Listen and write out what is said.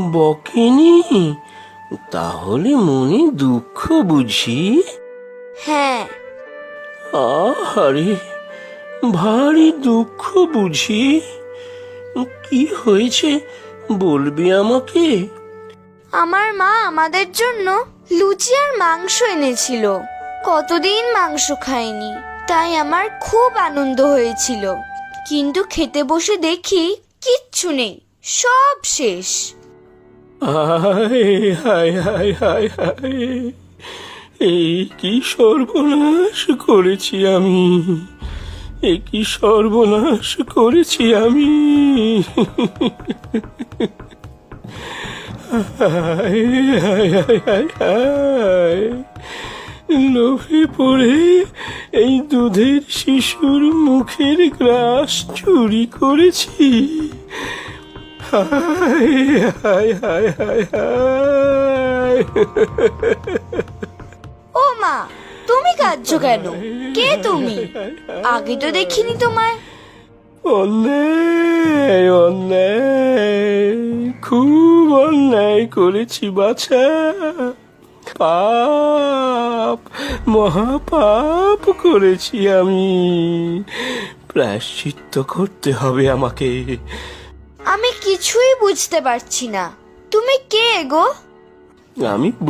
বকেনি? তাহলে মনে দুঃখ বুঝি? হ্যাঁ। আহারে ভারী দুঃখ বুঝি। কি হয়েছে বলবি আমাকে? আমার মা আমাদের জন্য লুচি আর মাংস এনেছিল। কতদিন মাংস খাইনি তাই আমার খুব আনন্দ হয়েছিল। কিন্তু খেতে বসে দেখি কিচ্ছু নেই সব শেষ। হায় হায় হায় হায় হায়। এই কি সর্বনাশ করেছি আমি? এ কি সর্বনাশ করেছি আমি? লোভে পড়ে এই দুধের শিশুর মুখের গ্রাস চুরি করেছি। ও মা, তুমি কাঁদছো কেন? কে তুমি? আগে তো দেখিনি তোমায়। খুব অন্যায় করেছি বাছা। পাপ, মহাপাপ করেছি আমি। প্রায়শ্চিত্ত করতে হবে আমাকে। আমি কিছুই বুঝতে পারছি না। তুমি কে এগো আমি